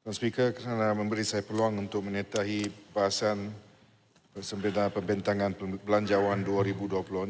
Tuan Speaker kerana memberi saya peluang untuk menyertai bahasan bersempena pembentangan belanjawan 2026.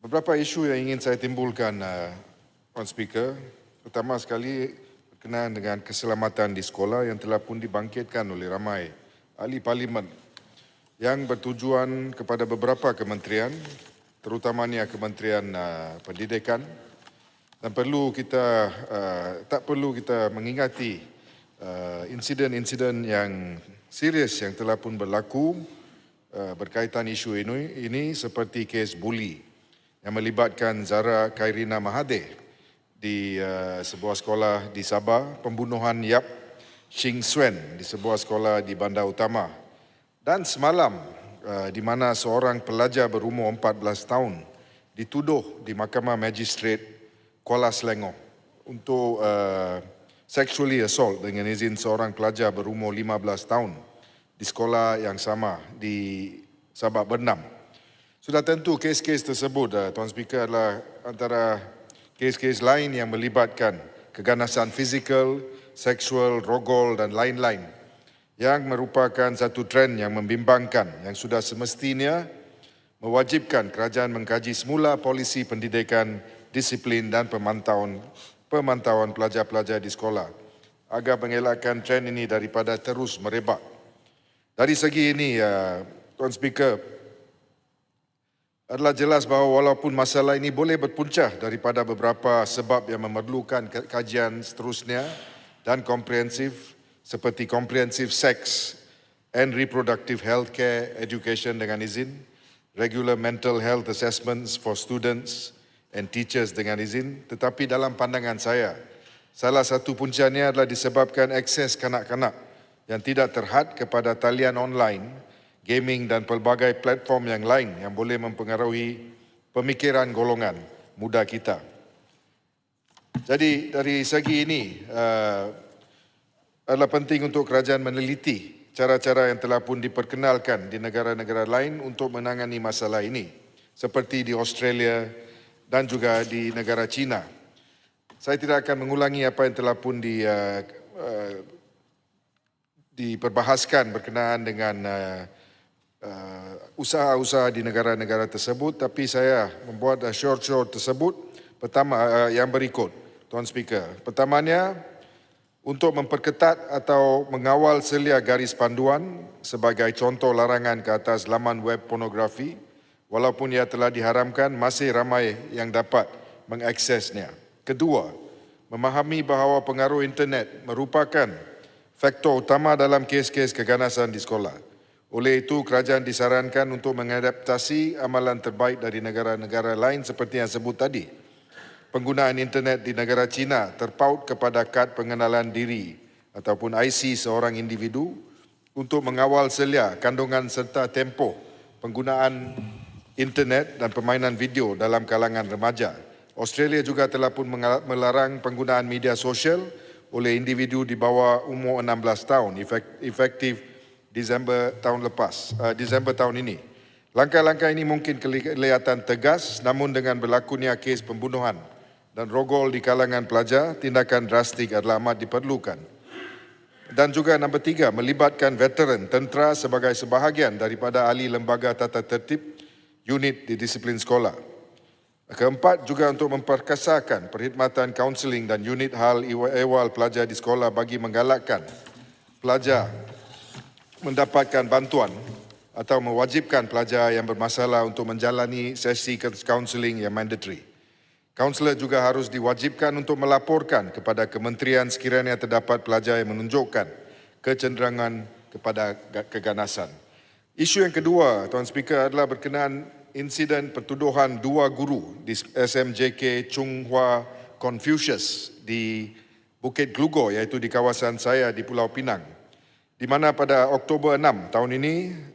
Beberapa isu yang ingin saya timbulkan, uh, Tuan Speaker. Pertama sekali berkenaan dengan keselamatan di sekolah yang telah pun dibangkitkan oleh ramai ahli parlimen yang bertujuan kepada beberapa kementerian, terutamanya Kementerian uh, Pendidikan, dan perlu kita uh, tak perlu kita mengingati uh, insiden-insiden yang serius yang telah pun berlaku uh, berkaitan isu ini, ini seperti kes buli yang melibatkan Zara Kairina Mahathir di uh, sebuah sekolah di Sabah, pembunuhan Yap Shing Swen di sebuah sekolah di Bandar Utama. Dan semalam uh, di mana seorang pelajar berumur 14 tahun dituduh di Mahkamah Magistrate Kuala Selangor untuk uh, sexually assault dengan izin seorang pelajar berumur 15 tahun di sekolah yang sama di Sabak Bernam. Sudah tentu kes-kes tersebut, uh, Tuan Speaker, adalah antara kes-kes lain yang melibatkan keganasan fizikal, seksual, rogol dan lain-lain yang merupakan satu trend yang membimbangkan yang sudah semestinya mewajibkan kerajaan mengkaji semula polisi pendidikan disiplin dan pemantauan pemantauan pelajar-pelajar di sekolah agar mengelakkan trend ini daripada terus merebak. Dari segi ini, uh, Tuan Speaker, adalah jelas bahawa walaupun masalah ini boleh berpunca daripada beberapa sebab yang memerlukan kajian seterusnya dan komprehensif seperti komprehensif seks and reproductive health care education dengan izin, regular mental health assessments for students, and teachers dengan izin tetapi dalam pandangan saya salah satu puncanya adalah disebabkan akses kanak-kanak yang tidak terhad kepada talian online gaming dan pelbagai platform yang lain yang boleh mempengaruhi pemikiran golongan muda kita. Jadi dari segi ini uh, adalah penting untuk kerajaan meneliti cara-cara yang telah pun diperkenalkan di negara-negara lain untuk menangani masalah ini. Seperti di Australia, dan juga di negara China. Saya tidak akan mengulangi apa yang telah pun di, uh, uh, diperbahaskan berkenaan dengan uh, uh, usaha-usaha di negara-negara tersebut, tapi saya membuat uh, short-short tersebut pertama uh, yang berikut, Tuan Speaker. Pertamanya, untuk memperketat atau mengawal selia garis panduan sebagai contoh larangan ke atas laman web pornografi, walaupun ia telah diharamkan masih ramai yang dapat mengaksesnya. Kedua, memahami bahawa pengaruh internet merupakan faktor utama dalam kes-kes keganasan di sekolah. Oleh itu, kerajaan disarankan untuk mengadaptasi amalan terbaik dari negara-negara lain seperti yang sebut tadi. Penggunaan internet di negara China terpaut kepada kad pengenalan diri ataupun IC seorang individu untuk mengawal selia kandungan serta tempoh penggunaan internet dan permainan video dalam kalangan remaja. Australia juga telah pun melarang penggunaan media sosial oleh individu di bawah umur 16 tahun efektif Disember tahun lepas, uh, Disember tahun ini. Langkah-langkah ini mungkin kelihatan tegas namun dengan berlakunya kes pembunuhan dan rogol di kalangan pelajar, tindakan drastik adalah amat diperlukan. Dan juga nombor tiga, melibatkan veteran tentera sebagai sebahagian daripada ahli lembaga tata tertib unit di disiplin sekolah. Keempat juga untuk memperkasakan perkhidmatan kaunseling dan unit hal ehwal pelajar di sekolah bagi menggalakkan pelajar mendapatkan bantuan atau mewajibkan pelajar yang bermasalah untuk menjalani sesi kaunseling yang mandatory. Kaunselor juga harus diwajibkan untuk melaporkan kepada kementerian sekiranya terdapat pelajar yang menunjukkan kecenderangan kepada keganasan. Isu yang kedua, Tuan Speaker, adalah berkenaan insiden pertuduhan dua guru di SMJK Chung Hua Confucius di Bukit Glugo iaitu di kawasan saya di Pulau Pinang. Di mana pada Oktober 6 tahun ini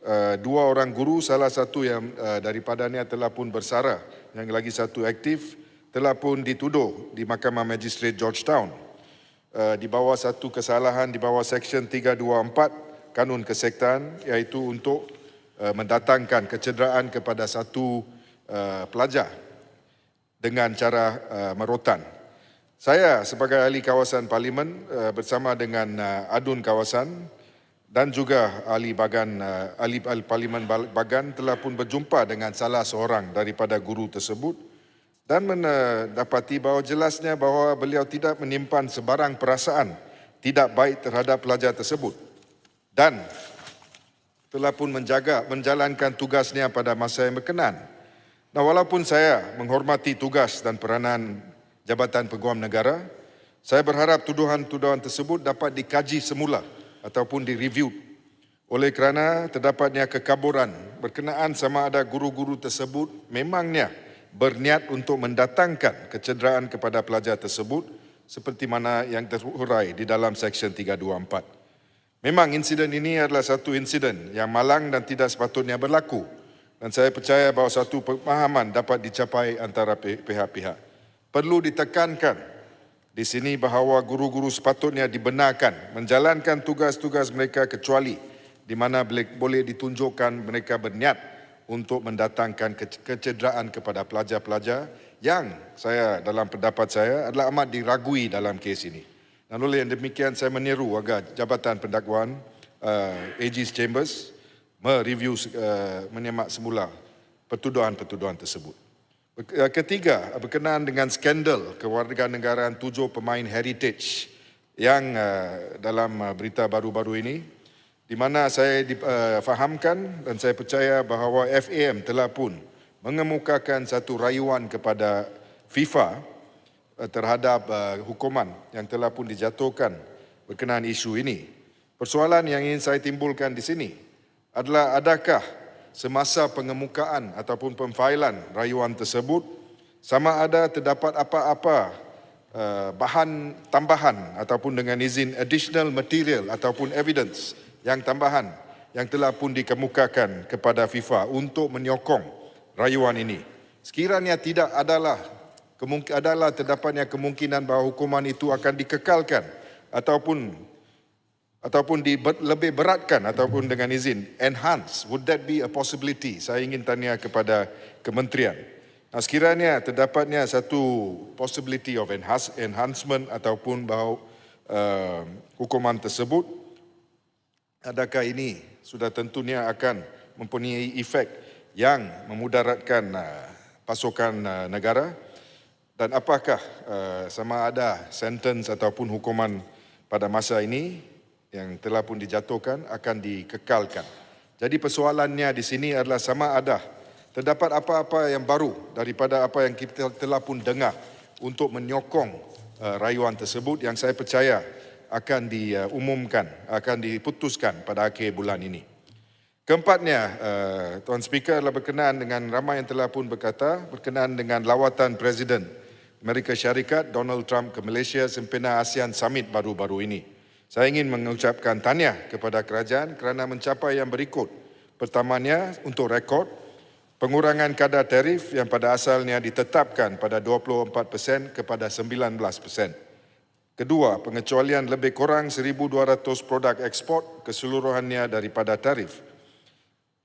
uh, dua orang guru salah satu yang uh, daripadanya telah pun bersara yang lagi satu aktif telah pun dituduh di Mahkamah Magistrate Georgetown uh, di bawah satu kesalahan di bawah Seksyen 324 Kanun Kesektan iaitu untuk Eh, mendatangkan kecederaan kepada satu uh, pelajar dengan cara uh, merotan. Saya sebagai ahli kawasan parlimen uh, bersama dengan uh, adun kawasan dan juga ahli bagan uh, ahli, ahli parlimen bagan telah pun berjumpa dengan salah seorang daripada guru tersebut dan mendapati bahawa jelasnya bahawa beliau tidak menyimpan sebarang perasaan tidak baik terhadap pelajar tersebut dan telah pun menjaga menjalankan tugasnya pada masa yang berkenan. Nah, walaupun saya menghormati tugas dan peranan Jabatan Peguam Negara, saya berharap tuduhan-tuduhan tersebut dapat dikaji semula ataupun direview oleh kerana terdapatnya kekaburan berkenaan sama ada guru-guru tersebut memangnya berniat untuk mendatangkan kecederaan kepada pelajar tersebut seperti mana yang terhurai di dalam Seksyen 324. Memang insiden ini adalah satu insiden yang malang dan tidak sepatutnya berlaku dan saya percaya bahawa satu pemahaman dapat dicapai antara pihak-pihak. Perlu ditekankan di sini bahawa guru-guru sepatutnya dibenarkan menjalankan tugas-tugas mereka kecuali di mana boleh ditunjukkan mereka berniat untuk mendatangkan kecederaan kepada pelajar-pelajar yang saya dalam pendapat saya adalah amat diragui dalam kes ini. Dan oleh yang demikian saya meniru agar Jabatan Pendakwaan uh, AG's Chambers mereview uh, menyemak semula pertuduhan-pertuduhan tersebut. Uh, ketiga, berkenaan dengan skandal kewarganegaraan tujuh pemain heritage yang uh, dalam berita baru-baru ini di mana saya difahamkan dan saya percaya bahawa FAM telah pun mengemukakan satu rayuan kepada FIFA terhadap uh, hukuman yang telah pun dijatuhkan berkenaan isu ini. Persoalan yang ingin saya timbulkan di sini adalah adakah semasa pengemukaan ataupun pemfailan rayuan tersebut sama ada terdapat apa-apa uh, bahan tambahan ataupun dengan izin additional material ataupun evidence yang tambahan yang telah pun dikemukakan kepada FIFA untuk menyokong rayuan ini. Sekiranya tidak adalah adalah terdapatnya kemungkinan bahawa hukuman itu akan dikekalkan ataupun ataupun di, lebih beratkan ataupun dengan izin enhance. Would that be a possibility? Saya ingin tanya kepada kementerian. Nah, sekiranya terdapatnya satu possibility of enhance, enhancement ataupun bahawa uh, hukuman tersebut adakah ini sudah tentunya akan mempunyai efek yang memudaratkan uh, pasokan uh, negara dan apakah uh, sama ada sentence ataupun hukuman pada masa ini yang telah pun dijatuhkan akan dikekalkan. Jadi persoalannya di sini adalah sama ada terdapat apa-apa yang baru daripada apa yang kita telah pun dengar untuk menyokong uh, rayuan tersebut yang saya percaya akan diumumkan, akan diputuskan pada akhir bulan ini. Keempatnya, uh, Tuan Speaker adalah berkenaan dengan ramai yang telah pun berkata berkenaan dengan lawatan Presiden Amerika Syarikat Donald Trump ke Malaysia sempena ASEAN Summit baru-baru ini. Saya ingin mengucapkan tahniah kepada kerajaan kerana mencapai yang berikut. Pertamanya, untuk rekod, pengurangan kadar tarif yang pada asalnya ditetapkan pada 24% kepada 19%. Kedua, pengecualian lebih kurang 1,200 produk ekspor keseluruhannya daripada tarif.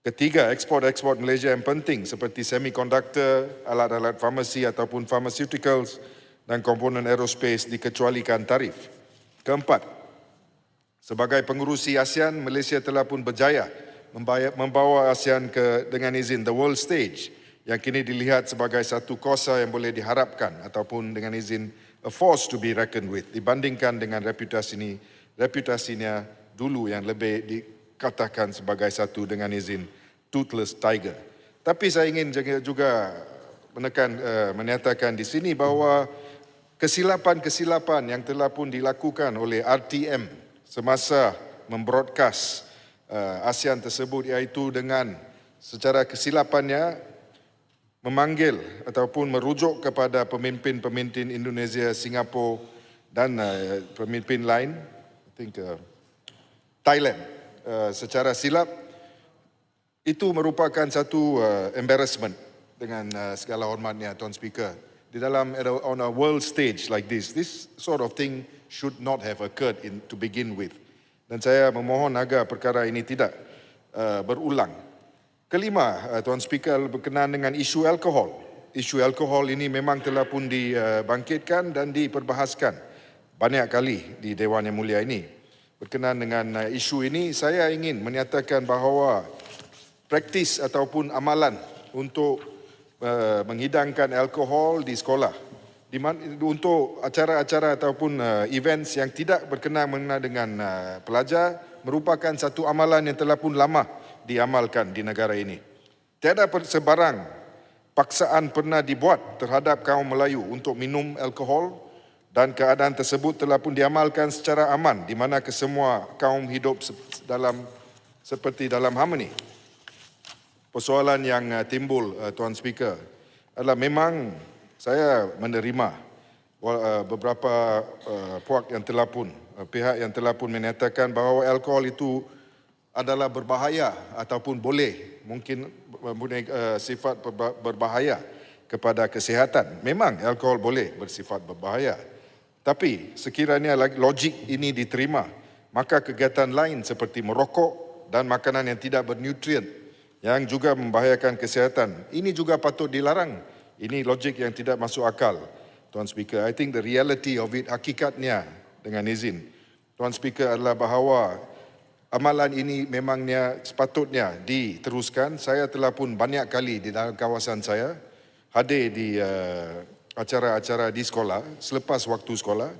Ketiga, ekspor-ekspor Malaysia yang penting seperti semiconductor, alat-alat farmasi ataupun pharmaceuticals dan komponen aerospace dikecualikan tarif. Keempat, Sebagai pengurusi ASEAN, Malaysia telah pun berjaya membawa ASEAN ke dengan izin the world stage yang kini dilihat sebagai satu kuasa yang boleh diharapkan ataupun dengan izin a force to be reckoned with dibandingkan dengan reputasi ini reputasinya dulu yang lebih dikatakan sebagai satu dengan izin toothless tiger. Tapi saya ingin juga menekan uh, menyatakan di sini bahawa kesilapan-kesilapan yang telah pun dilakukan oleh RTM semasa membroadcast uh, ASEAN tersebut iaitu dengan secara kesilapannya memanggil ataupun merujuk kepada pemimpin-pemimpin Indonesia, Singapura dan uh, pemimpin lain, I think uh, Thailand uh, secara silap itu merupakan satu uh, embarrassment dengan uh, segala hormatnya Tuan Speaker di dalam on a world stage like this this sort of thing should not have occurred in, to begin with. Dan saya memohon agar perkara ini tidak uh, berulang. Kelima, uh, Tuan Speaker berkenaan dengan isu alkohol. isu alkohol ini memang telah pun dibangkitkan dan diperbahaskan banyak kali di Dewan Yang Mulia ini. Berkenaan dengan uh, isu ini, saya ingin menyatakan bahawa praktis ataupun amalan untuk uh, menghidangkan alkohol di sekolah di mana, untuk acara-acara ataupun uh, events yang tidak berkenaan mengenai dengan uh, pelajar merupakan satu amalan yang telah pun lama diamalkan di negara ini. Tiada sebarang paksaan pernah dibuat terhadap kaum Melayu untuk minum alkohol dan keadaan tersebut telah pun diamalkan secara aman di mana kesemua kaum hidup dalam seperti dalam harmoni. Persoalan yang uh, timbul uh, Tuan Speaker adalah memang saya menerima uh, beberapa uh, puak yang telah pun uh, pihak yang telah pun menyatakan bahawa alkohol itu adalah berbahaya ataupun boleh mungkin mempunyai uh, sifat berba- berbahaya kepada kesihatan. Memang alkohol boleh bersifat berbahaya. Tapi sekiranya logik ini diterima, maka kegiatan lain seperti merokok dan makanan yang tidak bernutrien yang juga membahayakan kesihatan, ini juga patut dilarang. Ini logik yang tidak masuk akal. Tuan Speaker, I think the reality of it hakikatnya dengan izin. Tuan Speaker adalah bahawa amalan ini memangnya sepatutnya diteruskan. Saya telah pun banyak kali di dalam kawasan saya hadir di uh, acara-acara di sekolah selepas waktu sekolah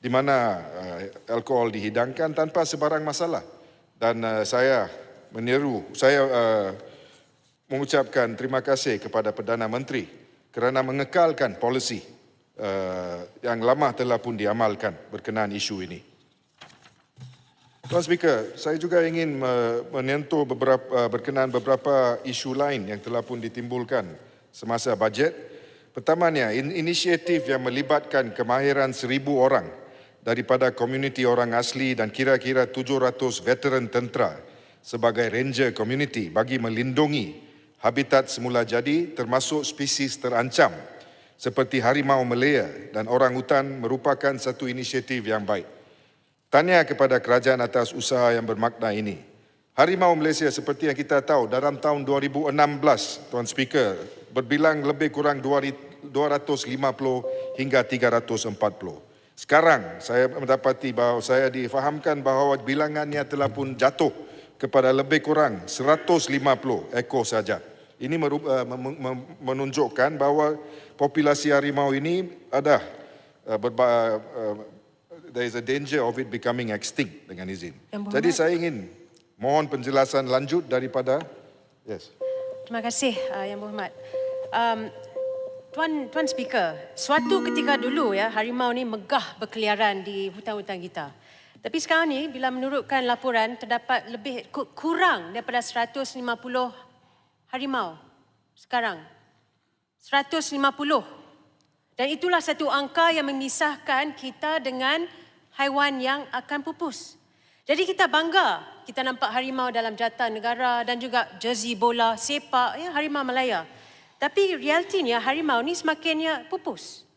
di mana uh, alkohol dihidangkan tanpa sebarang masalah. Dan uh, saya meniru, saya uh, mengucapkan terima kasih kepada Perdana Menteri kerana mengekalkan polisi uh, yang lama telah pun diamalkan berkenaan isu ini. Tuan Speaker, saya juga ingin uh, menyentuh beberapa, uh, berkenaan beberapa isu lain yang telah pun ditimbulkan semasa bajet. Pertamanya, in- inisiatif yang melibatkan kemahiran seribu orang daripada komuniti orang asli dan kira-kira 700 veteran tentera sebagai ranger community bagi melindungi habitat semula jadi termasuk spesies terancam seperti harimau Malaya dan orang hutan merupakan satu inisiatif yang baik. Tanya kepada kerajaan atas usaha yang bermakna ini. Harimau Malaysia seperti yang kita tahu dalam tahun 2016, Tuan Speaker, berbilang lebih kurang 250 hingga 340. Sekarang saya mendapati bahawa saya difahamkan bahawa bilangannya telah pun jatuh kepada lebih kurang 150 ekor saja. Ini mem- menunjukkan bahawa populasi harimau ini ada uh, berba- uh, there is a danger of it becoming extinct dengan izin. Jadi saya ingin mohon penjelasan lanjut daripada yes. Terima kasih uh, Yang Berhormat. Um, Tuan Tuan Speaker, suatu ketika dulu ya harimau ni megah berkeliaran di hutan-hutan kita. Tapi sekarang ni bila menurutkan laporan terdapat lebih ku- kurang daripada 150 harimau sekarang. 150. Dan itulah satu angka yang memisahkan kita dengan haiwan yang akan pupus. Jadi kita bangga kita nampak harimau dalam jata negara dan juga jersey bola, sepak, ya, harimau Malaya. Tapi realitinya harimau ni semakinnya pupus.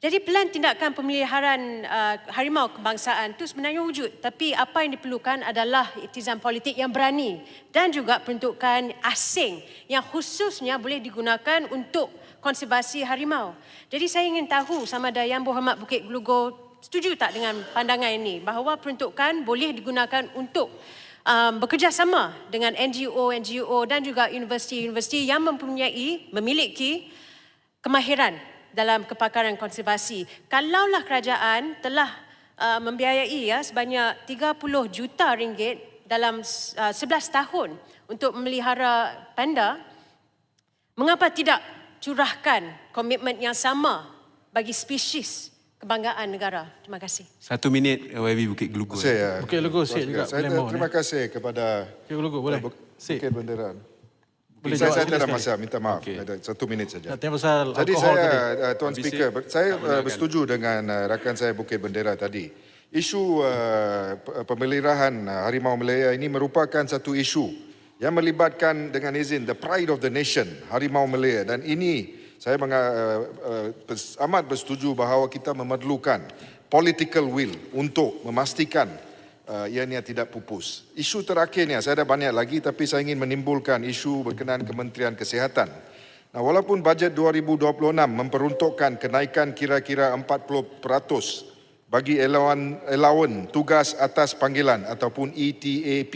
Jadi plan tindakan pemeliharaan uh, harimau kebangsaan itu sebenarnya wujud. Tapi apa yang diperlukan adalah iktizam politik yang berani dan juga peruntukan asing yang khususnya boleh digunakan untuk konservasi harimau. Jadi saya ingin tahu sama ada Yang Berhormat Bukit Gelugur setuju tak dengan pandangan ini bahawa peruntukan boleh digunakan untuk um, bekerjasama dengan NGO-NGO dan juga universiti-universiti yang mempunyai, memiliki kemahiran dalam kepakaran konservasi. Kalaulah kerajaan telah uh, membiayai ya sebanyak 30 juta ringgit dalam uh, 11 tahun untuk memelihara panda, mengapa tidak curahkan komitmen yang sama bagi spesies kebanggaan negara? Terima kasih. Satu minit YB Bukit Gelugur. Saya Bukit Gelugur, Sik juga, Saya terima kasih kepada Bukit Gelugur, boleh? Buk- Sik. Bukit Bendera. Boleh saya saya tak ada masa, minta maaf. Okey. Ada satu minit saja. Tanya pasal Jadi alkohol saya, tadi. uh, Tuan Habis Speaker, saya saya uh, bersetuju dengan uh, rakan saya Bukit Bendera tadi. Isu uh, pe- pemeliharaan uh, harimau Malaya ini merupakan satu isu yang melibatkan dengan izin the pride of the nation, harimau Malaya dan ini saya menga, uh, uh, amat bersetuju bahawa kita memerlukan political will untuk memastikan uh, ianya tidak pupus. Isu terakhirnya, saya ada banyak lagi tapi saya ingin menimbulkan isu berkenaan Kementerian Kesihatan. Nah, walaupun bajet 2026 memperuntukkan kenaikan kira-kira 40% bagi allowance, allowance tugas atas panggilan ataupun ETAP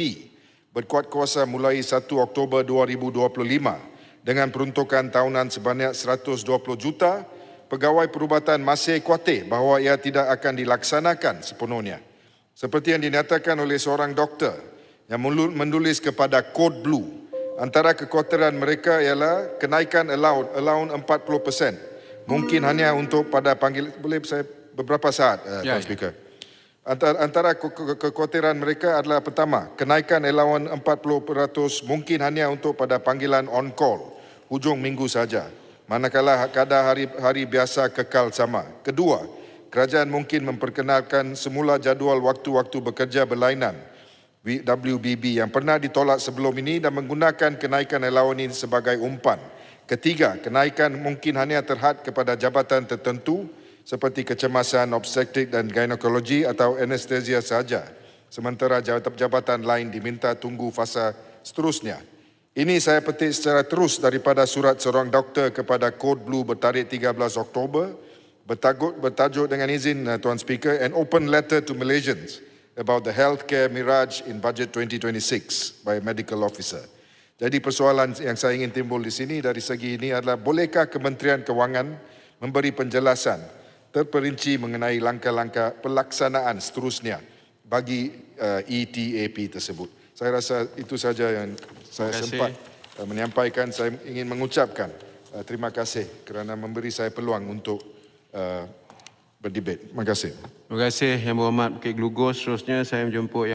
berkuat kuasa mulai 1 Oktober 2025 dengan peruntukan tahunan sebanyak 120 juta, pegawai perubatan masih khawatir bahawa ia tidak akan dilaksanakan sepenuhnya. Seperti yang dinyatakan oleh seorang doktor yang menulis kepada Code Blue, antara kekhawatiran mereka ialah kenaikan allowance, allowance 40%. Mungkin hanya untuk pada panggil boleh saya beberapa saat uh, Ya, Tuan ya. Speaker. Antara, antara ke- ke- kekhawatiran mereka adalah pertama, kenaikan allowance 40% mungkin hanya untuk pada panggilan on call hujung minggu saja. Manakala kadar hari hari biasa kekal sama. Kedua, kerajaan mungkin memperkenalkan semula jadual waktu-waktu bekerja berlainan WBB yang pernah ditolak sebelum ini dan menggunakan kenaikan allowance ini sebagai umpan. Ketiga, kenaikan mungkin hanya terhad kepada jabatan tertentu seperti kecemasan obstetrik dan ginekologi atau anestesia saja. Sementara jabatan lain diminta tunggu fasa seterusnya. Ini saya petik secara terus daripada surat seorang doktor kepada Code Blue bertarikh 13 Oktober bertajuk, bertajuk dengan izin uh, Tuan Speaker an open letter to Malaysians about the healthcare mirage in budget 2026 by a medical officer. Jadi persoalan yang saya ingin timbul di sini dari segi ini adalah bolehkah Kementerian Kewangan memberi penjelasan terperinci mengenai langkah-langkah pelaksanaan seterusnya bagi uh, ETAP tersebut. Saya rasa itu saja yang saya sempat uh, menyampaikan. Saya ingin mengucapkan uh, terima kasih kerana memberi saya peluang untuk uh, berdebat. Terima kasih. Terima kasih Yang Berhormat Bukit Gelugos. Seterusnya saya menjemput